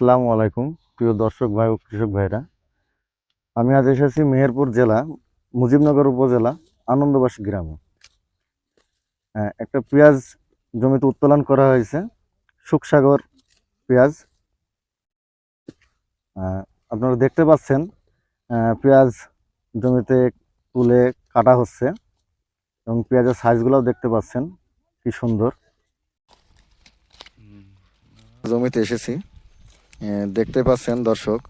আসসালামু আলাইকুম প্রিয় দর্শক ভাই ও কৃষক ভাইরা। আমি আজ এসেছি মেহেরপুর জেলা মুজিবনগর উপজেলা আনন্দবাস গ্রামে। আহ, একটা পেঁয়াজ জমিতে উত্তোলন করা হয়েছে সুখসাগর পেঁয়াজ। আহ, আপনারা দেখতে পাচ্ছেন পেঁয়াজ জমিতে তুলে কাটা হচ্ছে এবং পেঁয়াজের সাইজগুলোও দেখতে পাচ্ছেন কি সুন্দর। জমিতে এসেছি। দেখতে পাচ্ছেন দর্শক,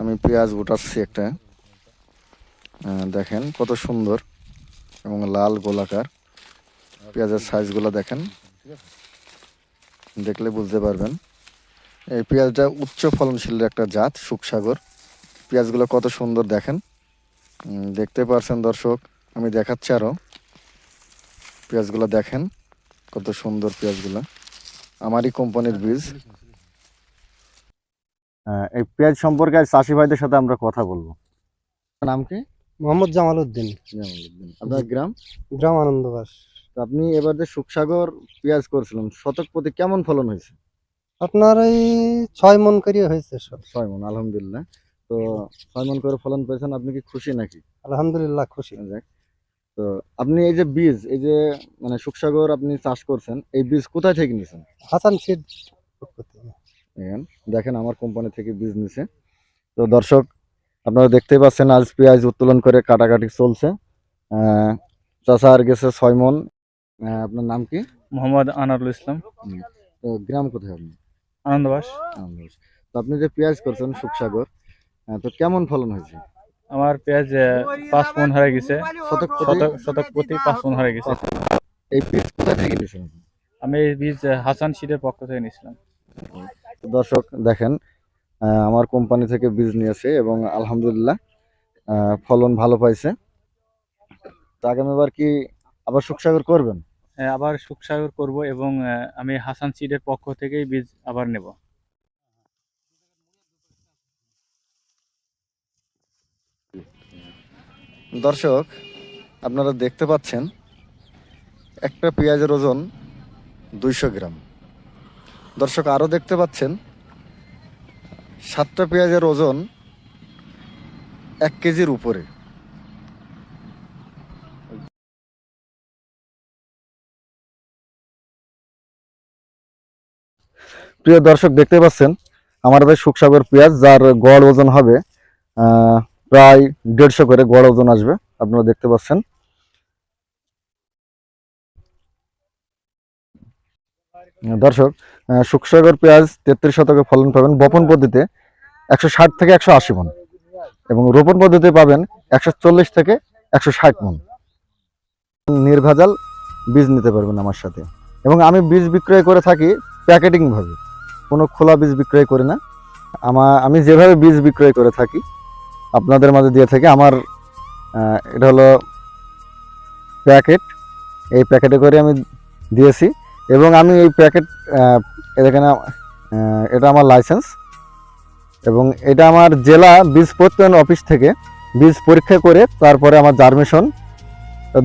আমি পেঁয়াজ উঠাচ্ছি একটা। দেখেন কত সুন্দর এবং লাল গোলাকার। পেঁয়াজের সাইজগুলো দেখেন, দেখলে বুঝতে পারবেন। এই পেঁয়াজটা উচ্চ ফলনশীল একটা জাত, সুখসাগর। পেঁয়াজগুলো কত সুন্দর দেখেন। দেখতে পারছেন দর্শক, আমি দেখাচ্ছি আরও পেঁয়াজগুলো দেখেন, কত সুন্দর পেঁয়াজগুলো। আমারই কোম্পানির বীজ। এই পেঁয়াজ সম্পর্কে আজ চাষি ভাইদের সাথে আমরা কথা বলব। নাম কি? মোহাম্মদ জামাল উদ্দিন। আপনার গ্রাম? গ্রাম আনন্দবাস। তো আপনি এবার যে সুখসাগর পেঁয়াজ করছিলেন শতক প্রতি কেমন ফলন হয়েছে? আপনার এই ছয় মন করিয়ে হয়েছে সব। ছয় মন আলহামদুলিল্লাহ। তো ছয় মন করে ফলন পেয়েছেন আপনি কি খুশি নাকি? আলহামদুলিল্লাহ খুশি। যাক। তো আপনি এই যে বীজ এই যে মানে সুখসাগর আপনি চাষ করছেন এই বীজ কোথায় থেকে নিয়েছেন? হাসান সিড দেখেন দেখেন আমার কোম্পানি থেকে বীজ নিছে তো দর্শক আপনারা দেখতেই পাচ্ছেন আজ পেঁয়াজ উত্তোলন করে কাটাকাটি চলছে। চাষা আর গেছে ছয় মন আপনার নাম কি? মোহাম্মদ আনারুল ইসলাম। তো গ্রাম কোথায় আপনি আনন্দবাস। আনন্দবাস। তো আপনি যে পেঁয়াজ করছেন সুখসাগর তো কেমন ফলন হয়েছে? আমার পেঁয়াজ পাঁচ মন হয়ে গেছে। শতক শতক প্রতি পাঁচ মন হয়ে গেছে। এই বীজ কোথায় থেকে আমি এই বীজ হাসান সিডের পক্ষ থেকে নিয়েছিলাম দর্শক দেখেন আমার কোম্পানি থেকে বীজ নিয়েছে এবং আলহামদুলিল্লাহ ফলন ভালো পাইছে। তো আগামীবার কি আবার সুখসাগর করবেন? আহ, আবার সুখসাগর করব এবং আমি হাসান সিডের পক্ষ থেকেই বীজ আবার নেব। দর্শক আপনারা দেখতে পাচ্ছেন একটা পেঁয়াজের ওজন দুইশো গ্রাম। দর্শক আরও দেখতে পাচ্ছেন, সাতটা পেঁয়াজের ওজন এক কেজির উপরে। প্রিয় দর্শক, দেখতে পাচ্ছেন আমাদের সুখসাগর পেঁয়াজ, যার গড় ওজন হবে প্রায় দেড়শো করে গড় ওজন আসবে, আপনারা দেখতে পাচ্ছেন। দর্শক সুখসাগর পেঁয়াজ তেত্রিশ শতকে ফলন পাবেন বপন পদ্ধতিতে একশো ষাট থেকে একশো আশি মন এবং রোপণ পদ্ধতিতে পাবেন একশো চল্লিশ থেকে একশো ষাট মন। নির্ভেজাল বীজ নিতে পারবেন আমার সাথে। এবং আমি বীজ বিক্রয় করে থাকি প্যাকেটিংভাবে। কোনো খোলা বীজ বিক্রয় করি না। আমার আমি যেভাবে বীজ বিক্রয় করে থাকি আপনাদের মাঝে দিয়ে থাকি। আমার এটা হলো প্যাকেট। এই প্যাকেটে করে আমি দিয়েছি। এবং আমি এই প্যাকেট এখানে এটা আমার লাইসেন্স এবং এটা আমার জেলা বীজ প্রত্যয়ন অফিস থেকে বীজ পরীক্ষা করে তারপরে আমার জার্মেশন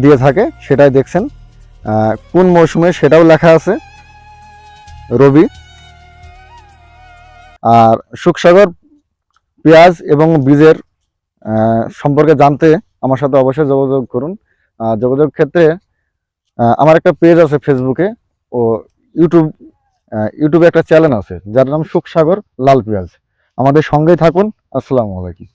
দিয়ে থাকে, সেটাই দেখছেন। কোন মৌসুমে সেটাও লেখা আছে, রবি। আর সুখসাগর পেঁয়াজ এবং বীজের সম্পর্কে জানতে আমার সাথে অবশ্যই যোগাযোগ করুন। যোগাযোগ ক্ষেত্রে আমার একটা পেজ আছে ফেসবুকে ও ইউটিউব ইউটিউবে একটা চ্যানেল আছে, যার নাম সুখসাগর লাল পেঁয়াজ। আমাদের সঙ্গেই থাকুন, আসসালামু আলাইকুম।